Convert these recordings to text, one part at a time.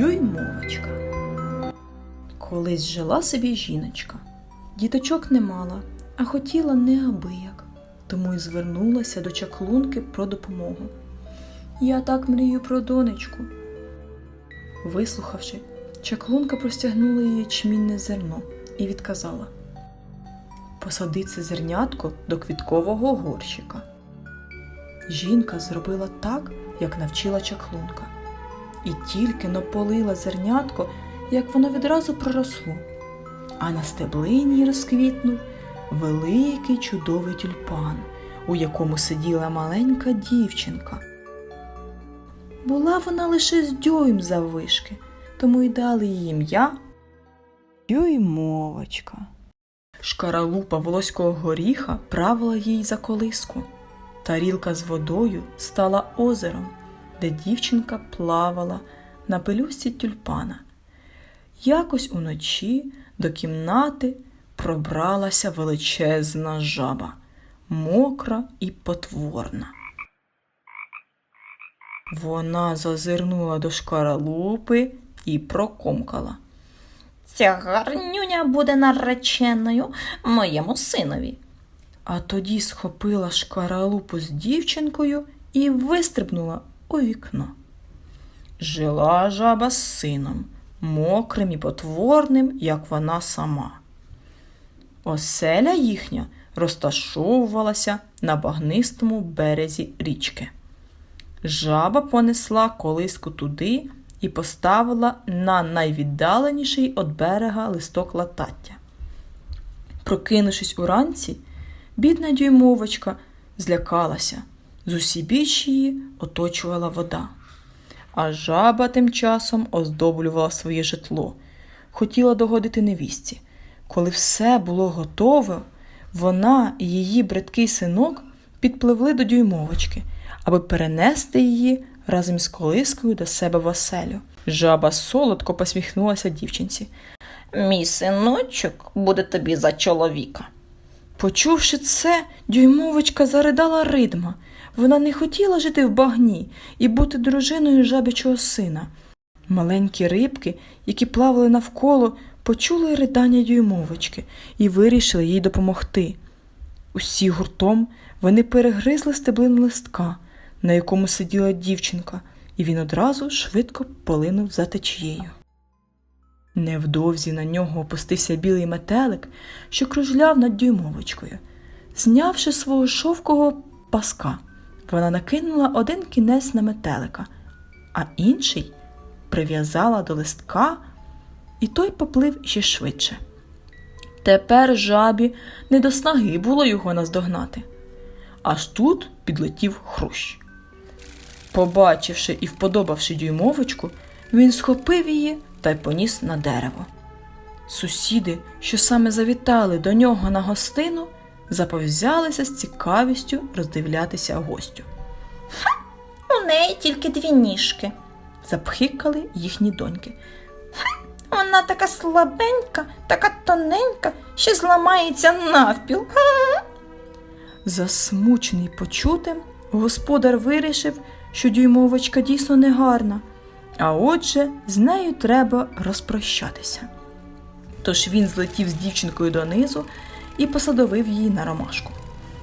Дюймовочка. Колись жила собі жіночка. Діточок не мала, а хотіла неабияк, тому й звернулася до чаклунки про допомогу. Я так мрію про донечку. Вислухавши, чаклунка простягнула їй ячмінне зерно і відказала: Посади це зернятко до квіткового горщика. Жінка зробила так, як навчила чаклунка, і тільки наполила зернятко, як воно відразу проросло, а на стеблині розквітнув великий чудовий тюльпан, у якому сиділа маленька дівчинка. Була вона лише з дюйм заввишки, тому й дали їй ім'я Дюймовочка. Шкаралупа волоського горіха правила їй за колиску. Тарілка з водою стала озером, де дівчинка плавала на пелюсті тюльпана. Якось уночі до кімнати пробралася величезна жаба, мокра і потворна. Вона зазирнула до шкаралупи і прокомкала. Ця гарнюня буде нареченою моєму синові. А тоді схопила шкаралупу з дівчинкою і вистрибнула у вікно. Жила жаба з сином, мокрим і потворним, як вона сама. Оселя їхня розташовувалася на багнистому березі річки. Жаба понесла колиску туди і поставила на найвіддаленіший від берега листок латаття. Прокинувшись уранці, бідна дюймовочка злякалася. З усібіч її оточувала вода. А жаба тим часом оздоблювала своє житло, хотіла догодити невісті. Коли все було готове, вона і її бридкий синок підпливли до дюймовочки, аби перенести її разом з колискою до себе в оселю. Жаба солодко посміхнулася дівчинці. Мій синочок буде тобі за чоловіка. Почувши це, дюймовочка заридала ридма. Вона не хотіла жити в багні і бути дружиною жабячого сина. Маленькі рибки, які плавали навколо, почули ридання дюймовочки і вирішили їй допомогти. Усі гуртом вони перегризли стеблину листка, на якому сиділа дівчинка, і він одразу швидко полинув за течією. Невдовзі на нього опустився білий метелик, що кружляв над дюймовочкою. Знявши свого шовкового паска, вона накинула один кінець на метелика, а інший прив'язала до листка, і той поплив ще швидше. Тепер жабі не до снаги було його наздогнати. Аж тут підлетів хрущ. Побачивши і вподобавши дюймовочку, він схопив її та й поніс на дерево. Сусіди, що саме завітали до нього на гостину, заповзялися з цікавістю роздивлятися гостю. У неї тільки дві ніжки. Запхикали їхні доньки. Вона така слабенька, така тоненька, що зламається навпіл. Засмучений почутим, господар вирішив, що дюймовочка дійсно негарна, а отже, з нею треба розпрощатися. Тож він злетів з дівчинкою донизу і посадовив її на ромашку.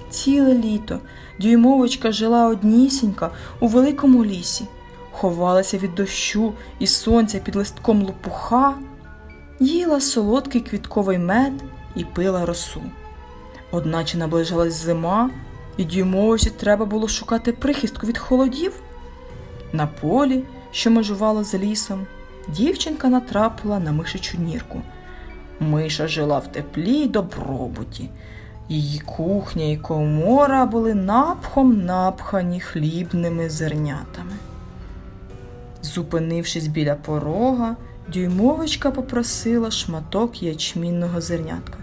Ціле літо дюймовочка жила однісінька у великому лісі, ховалася від дощу і сонця під листком лопуха, їла солодкий квітковий мед і пила росу. Одначе наближалась зима, і дюймовочці треба було шукати прихистку від холодів. На полі, що межувало з лісом, дівчинка натрапила на мишичу нірку. Миша жила в теплі й добробуті. Її кухня і комора були напхом напхані хлібними зернятами. Зупинившись біля порога, дюймовочка попросила шматок ячмінного зернятка.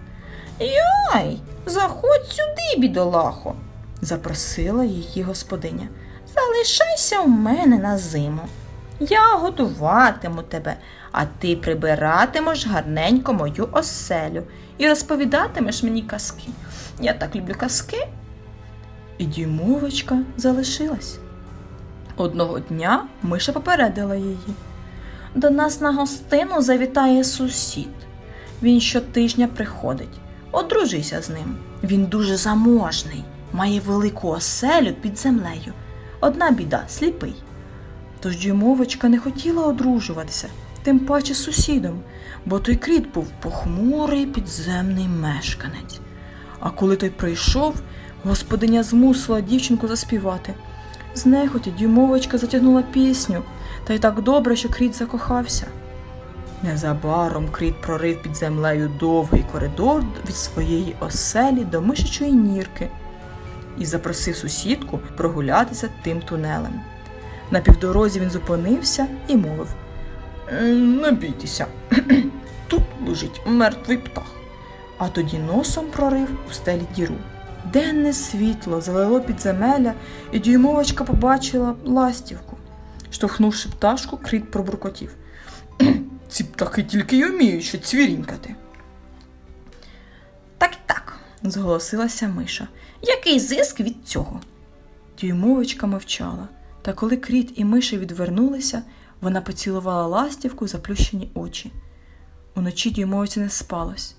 Яй, заходь сюди, бідолахо. Запросила її господиня. Залишайся у мене на зиму. Я годуватиму тебе, а ти прибиратимеш гарненько мою оселю і розповідатимеш мені казки. Я так люблю казки. І дюймовочка залишилась. Одного дня миша попередила її. До нас на гостину завітає сусід. Він щотижня приходить. Одружися з ним. Він дуже заможний, має велику оселю під землею. Одна біда сліпий. Тож дюймовочка не хотіла одружуватися, тим паче з сусідом, бо той кріт був похмурий підземний мешканець. А коли той прийшов, господиня змусила дівчинку заспівати. Знехотя дюймовочка затягнула пісню, та й так добре, що кріт закохався. Незабаром кріт прорив під землею довгий коридор від своєї оселі до мишачої нірки і запросив сусідку прогулятися тим тунелем. На півдорозі він зупинився і мовив: Не бійтеся, тут лежить мертвий птах. А тоді носом прорив у стелі діру. Денне світло залило підземелля, і дюймовочка побачила ластівку. Штовхнувши пташку, кріт пробуркотів. Ці птахи тільки й уміють що цвірінькати. Так так, Зголосилася миша. який зиск від цього? Дюймовочка мовчала, та коли кріт і миші відвернулися, вона поцілувала ластівку заплющені очі. Уночі дюймовці не спалось.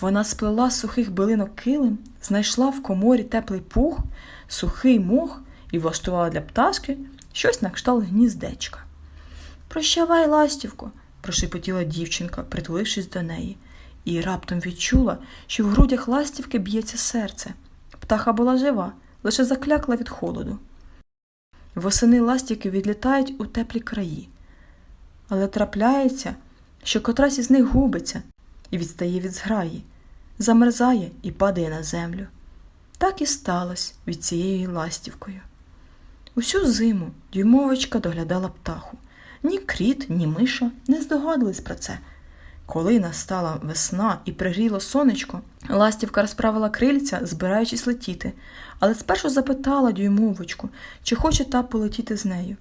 Вона сплела з сухих билинок килим, знайшла в коморі теплий пух, сухий мох і влаштувала для пташки щось на кшталт гніздечка. Прощавай, ластівко, прошепотіла дівчинка, притулившись до неї, і раптом відчула, що в грудях ластівки б'ється серце. Птаха була жива, лише заклякла від холоду. Восени ластівки відлітають у теплі краї, але трапляється, що котрась із них губиться і відстає від зграї, замерзає і падає на землю. Так і сталося від цією ластівкою. Усю зиму дюймовочка доглядала птаху. Ні кріт, ні миша не здогадались про це. Коли настала весна і пригріло сонечко, ластівка розправила крильця, збираючись летіти, але спершу запитала дюймовочку, чи хоче та полетіти з нею.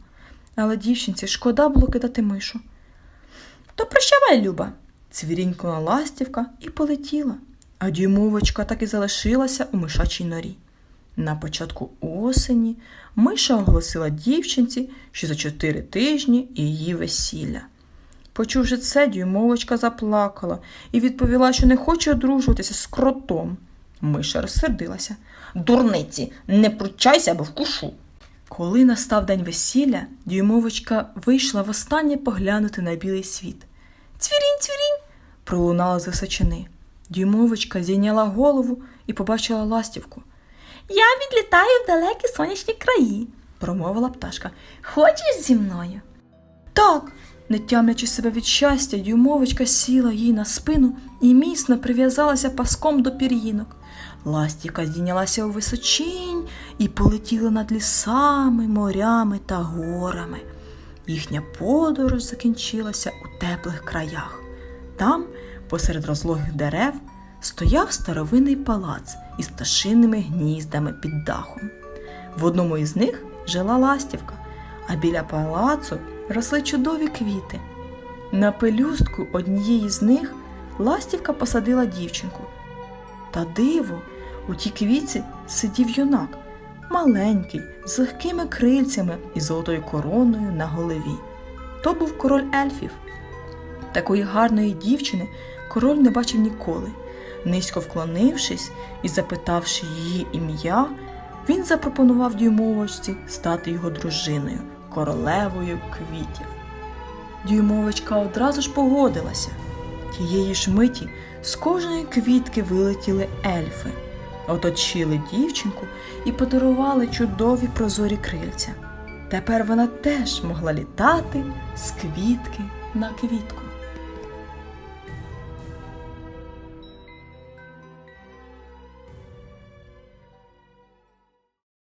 Але дівчинці шкода було кидати мишу. То прощавай, Люба, цвірінькнула ластівка і полетіла, а дюймовочка так і залишилася у мишачій норі. На початку осені миша оголосила дівчинці, що за чотири тижні її весілля. Почувши це, дюймовочка заплакала і відповіла, що не хоче одружуватися з кротом. Миша розсердилася. Дурниці, не пручайся, бо вкушу. Коли настав день весілля, дюймовочка вийшла востаннє поглянути на білий світ. Цвірінь, цвірінь. пролунала з височини. Дюймовочка зійняла голову і побачила ластівку. Я відлітаю в далекі сонячні краї, Промовила пташка. Хочеш зі мною? Так, не тямлячи себе від щастя, дюймовочка сіла їй на спину і міцно прив'язалася паском до пір'їнок. Ластівка здійнялася у височинь і полетіла над лісами, морями та горами. Їхня подорож закінчилася у теплих краях. Там, посеред розлогих дерев, стояв старовинний палац із пташинними гніздами під дахом. В одному із них жила ластівка, а біля палацу росли чудові квіти. На пелюстку однієї з них ластівка посадила дівчинку. Та диво, у тій квітці сидів юнак, маленький, з легкими крильцями і золотою короною на голові. То був король ельфів. Такої гарної дівчини король не бачив ніколи. Низько вклонившись і запитавши її ім'я, він запропонував дюймовочці стати його дружиною, королевою квітів. Дюймовочка одразу ж погодилася. Тієї ж миті з кожної квітки вилетіли ельфи, оточили дівчинку і подарували чудові прозорі крильця. Тепер вона теж могла літати з квітки на квітку.